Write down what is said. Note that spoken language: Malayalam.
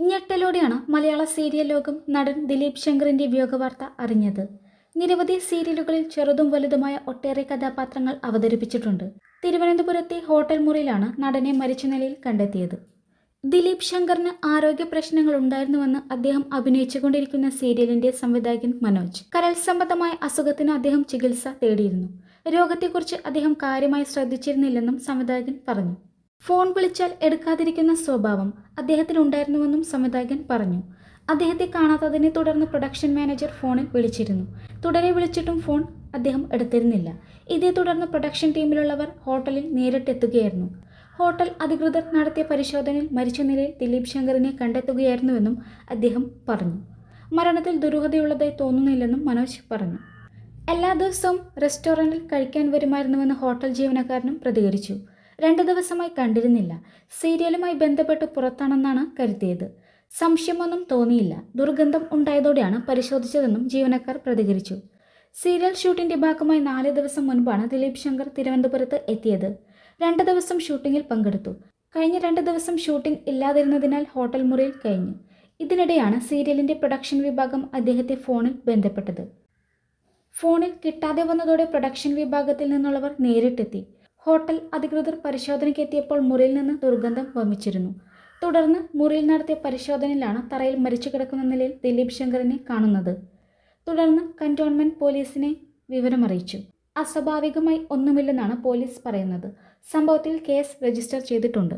ഞെട്ടലോടെയാണ് മലയാള സീരിയൽ ലോകം നടൻ ദിലീപ് ശങ്കറിന്റെ വിയോഗവാർത്ത അറിഞ്ഞത്. നിരവധി സീരിയലുകളിൽ ചെറുതും വലുതുമായ ഒട്ടേറെ കഥാപാത്രങ്ങൾ അവതരിപ്പിച്ചിട്ടുണ്ട്. തിരുവനന്തപുരത്തെ ഹോട്ടൽ മുറിയിലാണ് നടനെ മരിച്ച നിലയിൽ കണ്ടെത്തിയത്. ദിലീപ് ശങ്കറിന് ആരോഗ്യ പ്രശ്നങ്ങൾ ഉണ്ടായിരുന്നുവെന്ന് അദ്ദേഹം അഭിനയിച്ചുകൊണ്ടിരിക്കുന്ന സീരിയലിന്റെ സംവിധായകൻ മനോജ്. കരൾ സംബന്ധമായ അസുഖത്തിന് അദ്ദേഹം ചികിത്സ തേടിയിരുന്നു. രോഗത്തെക്കുറിച്ച് അദ്ദേഹം കാര്യമായി ശ്രദ്ധിച്ചിരുന്നില്ലെന്നും സംവിധായകൻ പറഞ്ഞു. ഫോൺ വിളിച്ചാൽ എടുക്കാതിരിക്കുന്ന സ്വഭാവം അദ്ദേഹത്തിനുണ്ടായിരുന്നുവെന്നും സംവിധായകൻ പറഞ്ഞു. അദ്ദേഹത്തെ കാണാത്തതിനെ തുടർന്ന് പ്രൊഡക്ഷൻ മാനേജർ ഫോണിൽ വിളിച്ചിരുന്നു. തുടരെ വിളിച്ചിട്ടും ഫോൺ അദ്ദേഹം എടുത്തിരുന്നില്ല. ഇതേ തുടർന്ന് പ്രൊഡക്ഷൻ ടീമിലുള്ളവർ ഹോട്ടലിൽ നേരിട്ടെത്തുകയായിരുന്നു. ഹോട്ടൽ അധികൃതർ നടത്തിയ പരിശോധനയിൽ മരിച്ച നിലയിൽ ദിലീപ് ശങ്കറിനെ കണ്ടെത്തുകയായിരുന്നുവെന്നും അദ്ദേഹം പറഞ്ഞു. മരണത്തിൽ ദുരൂഹതയുള്ളതായി തോന്നുന്നില്ലെന്നും മനോജ് പറഞ്ഞു. എല്ലാ ദിവസവും റെസ്റ്റോറന്റിൽ കഴിക്കാൻ വരുമായിരുന്നുവെന്ന് ഹോട്ടൽ ജീവനക്കാരനും പ്രതികരിച്ചു. രണ്ട് ദിവസമായി കണ്ടിരുന്നില്ല. സീരിയലുമായി ബന്ധപ്പെട്ട് പുറത്താണെന്നാണ് കരുതിയത്. സംശയമൊന്നും തോന്നിയില്ല. ദുർഗന്ധം ഉണ്ടായതോടെയാണ് പരിശോധിച്ചതെന്നും ജീവനക്കാർ പ്രതികരിച്ചു. സീരിയൽ ഷൂട്ടിന്റെ ഭാഗമായി നാല് ദിവസം മുൻപാണ് ദിലീപ് ശങ്കർ തിരുവനന്തപുരത്ത് എത്തിയത്. രണ്ട് ദിവസം ഷൂട്ടിങ്ങിൽ പങ്കെടുത്തു. കഴിഞ്ഞ രണ്ട് ദിവസം ഷൂട്ടിംഗ് ഇല്ലാതിരുന്നതിനാൽ ഹോട്ടൽ മുറിയിൽ കഴിഞ്ഞു. ഇതിനിടെയാണ് സീരിയലിന്റെ പ്രൊഡക്ഷൻ വിഭാഗം അദ്ദേഹത്തെ ഫോണിൽ ബന്ധപ്പെട്ടത്. ഫോണിൽ കിട്ടാതെ വന്നതോടെ പ്രൊഡക്ഷൻ വിഭാഗത്തിൽ നിന്നുള്ളവർ നേരിട്ടെത്തി. ഹോട്ടൽ അധികൃതർ പരിശോധനയ്ക്ക് എത്തിയപ്പോൾ മുറിയിൽ നിന്ന് ദുർഗന്ധം വമിച്ചിരുന്നു. തുടർന്ന് മുറിയിൽ നടത്തിയ പരിശോധനയിലാണ് തറയിൽ മരിച്ചു കിടക്കുന്ന നിലയിൽ ദിലീപ് ശങ്കറിനെ കാണുന്നത്. തുടർന്ന് കന്റോൺമെന്റ് പോലീസിനെ വിവരമറിയിച്ചു. അസ്വാഭാവികമായി ഒന്നുമില്ലെന്നാണ് പോലീസ് പറയുന്നത്. സംഭവത്തിൽ കേസ് രജിസ്റ്റർ ചെയ്തിട്ടുണ്ട്.